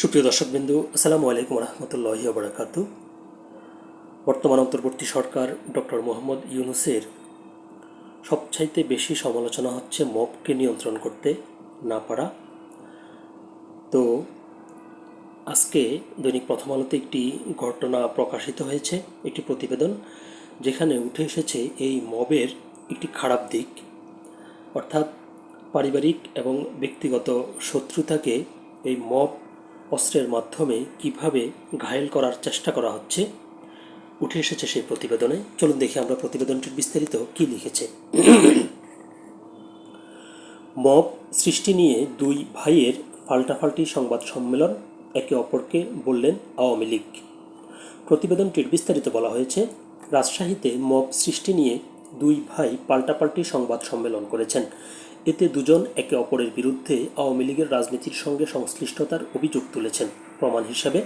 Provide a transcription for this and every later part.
সুপ্রিয় দর্শকবিন্দু, আসসালামু আলাইকুম রহমতুল্লাহি বারাকাত বর্তমান অন্তর্বর্তী সরকার ডক্টর মোহাম্মদ ইউনুসের সবচাইতে বেশি সমালোচনা হচ্ছে মবকে নিয়ন্ত্রণ করতে না পারা। তো আজকে দৈনিক প্রথম আলোতে একটি ঘটনা প্রকাশিত হয়েছে, একটি প্রতিবেদন, যেখানে উঠে এসেছে এই মবের একটি খারাপ দিক। অর্থাৎ পারিবারিক এবং ব্যক্তিগত শত্রুতাকে এই মব অস্ত্রের মাধ্যমে কীভাবে ঘায়েল করার চেষ্টা করা হচ্ছে, উঠে এসেছে সেই প্রতিবেদনে। চলুন দেখি আমরা প্রতিবেদনটির বিস্তারিত কি লিখেছে। মব সৃষ্টি নিয়ে দুই ভাইয়ের পাল্টাপাল্টি সংবাদ সম্মেলন একে অপরকে বললেন আওয়ামী লীগ। প্রতিবেদনটির বিস্তারিত বলা হয়েছে, রাজশাহীতে মব সৃষ্টি নিয়ে দুই ভাই পাল্টাপাল্টি সংবাদ সম্মেলন করেছেন। এতে দুজন একে অপরের বিরুদ্ধে আওয়ামী লীগের রাজনীতির সঙ্গে সংশ্লিষ্টতার অভিযোগ তুলেছেন। প্রমাণ হিসাবে,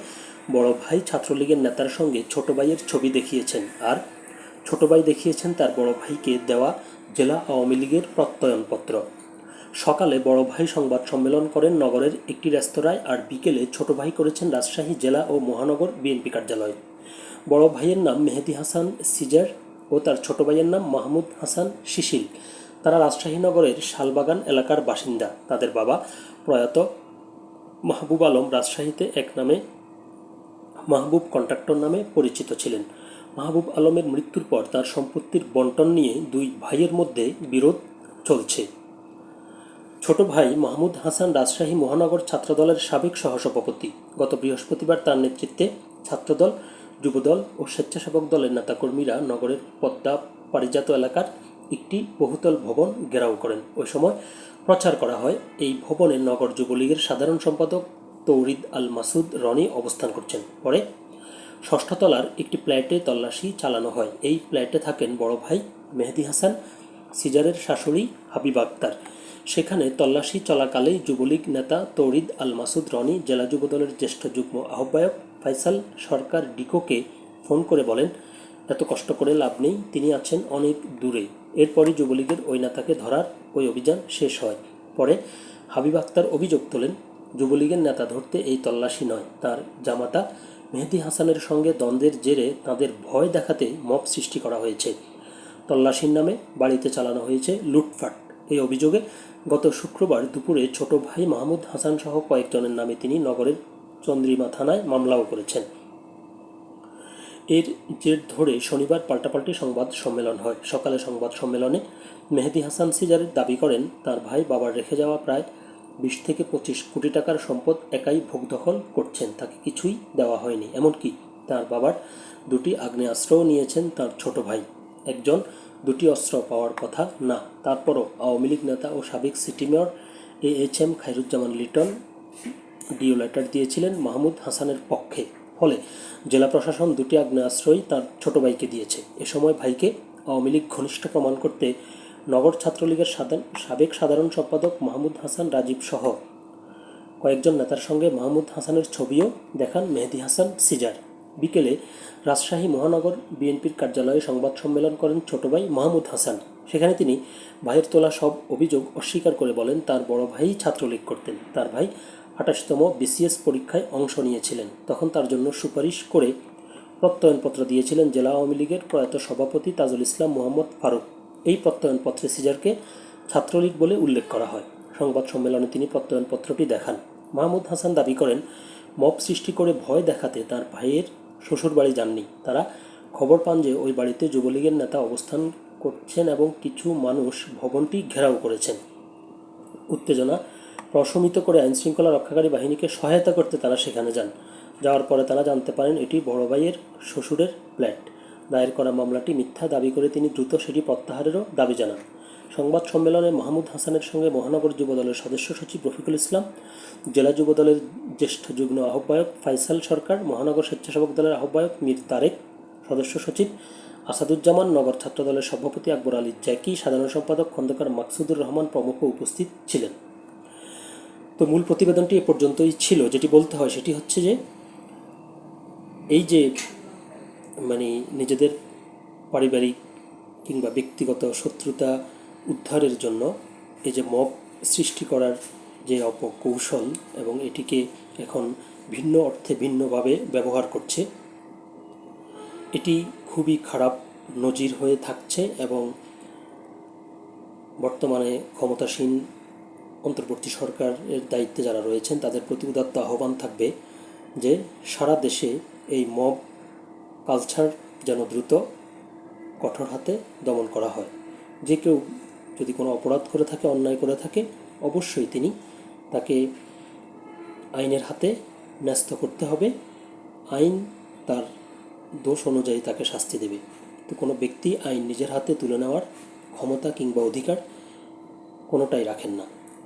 বড় ভাই ছাত্রলীগের নেতার সঙ্গে ছোট ভাইয়ের ছবি দেখিয়েছেন আর ছোট ভাই দেখিয়েছেন তার বড় ভাইকে দেওয়া জেলা আওয়ামী লীগের প্রত্যয়নপত্র। সকালে বড় ভাই সংবাদ সম্মেলন করেন নগরের একটি রেস্তোরাঁয় আর বিকেলে ছোট ভাই করেছেন রাজশাহী জেলা ও মহানগর বিএনপি কার্যালয়। বড় ভাইয়ের নাম মেহেদি হাসান সিজার ও তার ছোট ভাইয়ের নাম মাহমুদ হাসান শিশিল তারা রাজশাহী নগরের শালবাগান এলাকার বাসিন্দা। তাদের বাবা প্রয়াত মাহবুব আলম রাজশাহীতে এক নামে মাহবুব কন্ট্রাক্টর নামে পরিচিত ছিলেন। মাহবুব আলমের মৃত্যুর পর তার সম্পত্তির বন্টন নিয়ে দুই ভাইয়ের মধ্যে বিরোধ চলছে। ছোট ভাই মাহমুদ হাসান রাজশাহী মহানগর ছাত্রদলের সাবেক সহসভাপতি। গত বৃহস্পতিবার তার নেতৃত্বে ছাত্রদল, যুবদল ও স্বেচ্ছাসেবক দলের নেতাকর্মীরা নগরের পদ্মা পারিজাত এলাকার একটি বহুতল ভবন ঘেরাও করেন। ওই সময় প্রচার করা হয়, এই ভবনে নগর যুবলীগের সাধারণ সম্পাদক তৌরিদ আল মাসুদ রনি অবস্থান করছেন। পরে ষষ্ঠ তলার একটি ফ্ল্যাটে তল্লাশি চালানো হয়। এই ফ্ল্যাটে থাকেন বড় ভাই মেহেদি হাসান, সিজারের শাশুড়ি হাবিব আক্তার। সেখানে তল্লাশি চলাকালেই যুবলীগ নেতা তৌরিদ আল মাসুদ রনি জেলা যুবদলের জ্যেষ্ঠ যুগ্ম আহ্বায়ক ফাইসাল সরকার ডিকোকে ফোন করে বলেন এত কষ্ট করে লাভ নেই, তিনি আছেন অনেক দূরে। এরপরই যুবলীগের ওই নেতাকে ধরার ওই অভিযান শেষ হয়। পরে হাবিব আক্তার অভিযোগ তোলেন, যুবলীগের নেতা ধরতে এই তল্লাশি নয়, তার জামাতা মেহেদি হাসানের সঙ্গে দ্বন্দ্বের জেরে তাদের ভয় দেখাতে মব সৃষ্টি করা হয়েছে। তল্লাশির নামে বাড়িতে চালানো হয়েছে লুটফাট। এই অভিযোগে গত শুক্রবার দুপুরে ছোট ভাই মাহমুদ হাসান সহ কয়েকজনের নামে তিনি নগরের চন্দ্রিমা থানায় মামলাও করেছেন। এর জের ধরে শনিবার পাল্টাপাল্টি সংবাদ সম্মেলন হয়। সকালে সংবাদ সম্মেলনে মেহেদি হাসান সিজারের দাবি করেন, তার ভাই বাবার রেখে যাওয়া প্রায় বিশ থেকে পঁচিশ কোটি টাকার সম্পদ একাই ভোগ দখল করছেন, তাকে কিছুই দেওয়া হয়নি। এমনকি তার বাবার দুটি আগ্নেয়াস্ত্রও নিয়েছেন তার ছোট ভাই। একজন দুটি অস্ত্র পাওয়ার কথা না, তারপরও আওয়ামী লীগ নেতা ও সাবেক city mayor A H M Khairuzzaman Liton DO letter দিয়েছিলেন মাহমুদ হাসানের পক্ষে। ফলে জেলা প্রশাসন দুটি আগ্নেয়াস্ত্রই তার ছোট ভাইকে দিয়েছে। এ সময় ভাইকে আওয়ামী লীগ ঘনিষ্ঠ প্রমাণ করতে নগর ছাত্রলীগের সাবেক সাধারণ সম্পাদক মাহমুদ হাসান রাজীব সহ কয়েকজন নেতার সঙ্গে মাহমুদ হাসানের ছবিও দেখান মেহেদি হাসান সিজার। বিকেলে রাজশাহী মহানগর বিএনপির কার্যালয়ে সংবাদ সম্মেলন করেন ছোট ভাই মাহমুদ হাসান। সেখানে তিনি ভাইয়ের তোলা সব অভিযোগ অস্বীকার করে বলেন, তার বড় ভাই ছাত্রলীগ করতেন। তার ভাই আঠাশতম বিসিএস পরীক্ষায় অংশ নিয়েছিলেন। তখন তার জন্য সুপারিশ করে প্রত্যয়নপত্র দিয়েছিলেন জেলা আওয়ামী লীগের প্রয়াত সভাপতি তাজুল ইসলাম মোহাম্মদ ফারুক। এই প্রত্যয়নপত্রে সিজারকে ছাত্রলীগ বলে উল্লেখ করা হয়। সংবাদ সম্মেলনে তিনি প্রত্যয়নপত্রটি দেখান। মাহমুদ হাসান দাবি করেন, মব সৃষ্টি করে ভয় দেখাতে তার ভাইয়ের শ্বশুর বাড়ি যাননি। তারা খবর পান যে ওই বাড়িতে যুবলীগের নেতা অবস্থান করছেন এবং কিছু মানুষ ভবনটি ঘেরাও করেছেন। উত্তেজনা প্রশমিত করে আইনশৃঙ্খলা রক্ষাকারী বাহিনীকে সহায়তা করতে তারা সেখানে যান। যাওয়ার পরে তারা জানতে পারেন এটি বড় ভাইয়ের শ্বশুরের ফ্ল্যাট। দায়ের করা মামলাটি মিথ্যা দাবি করে তিনি দ্রুত সেটি প্রত্যাহারেরও দাবি জানান। সংবাদ সম্মেলনে মাহমুদ হাসানের সঙ্গে মহানগর যুবদলের সদস্য সচিব রফিকুল ইসলাম, জেলা যুবদলের জ্যেষ্ঠ যুগ্ম আহ্বায়ক ফাইসাল সরকার, মহানগর স্বেচ্ছাসেবক দলের আহ্বায়ক মীর তারেক, সদস্য সচিব আসাদুজ্জামান, নগর ছাত্রদলের সভাপতি আকবর আলী জ্যাকি, সাধারণ সম্পাদক খন্দকার মাকসুদুর রহমান প্রমুখ উপস্থিত ছিলেন। তো মূল প্রতিবেদনটি এ পর্যন্তই ছিল। যেটি বলতে হয় সেটি হচ্ছে যে, এই যে মানে নিজেদের পারিবারিক কিংবা ব্যক্তিগত শত্রুতা উদ্ধারের জন্য এই যে মব সৃষ্টি করার যে অপকৌশল এবং এটিকে এখন ভিন্ন অর্থে ভিন্নভাবে ব্যবহার করছে, এটি খুবই খারাপ নজির হয়ে থাকছে এবং বর্তমানে ক্ষমতাসীন অন্তর্বর্তী সরকারের দায়িত্বে যারা রয়েছেন, তাদের প্রতি উদাত্ত আহ্বান থাকবে যে সারা দেশে এই মব কালচার যেন দ্রুত কঠোর হাতে দমন করা হয়। যে কেউ যদি কোনো অপরাধ করে থাকে, অন্যায় করে থাকে, অবশ্যই তিনি তাকে আইনের হাতে ন্যস্ত করতে হবে। আইন তার দোষ অনুযায়ী তাকে শাস্তি দেবে। তো কোনো ব্যক্তি আইন নিজের হাতে তুলে নেওয়ার ক্ষমতা কিংবা অধিকার কোনোটাই রাখেন না।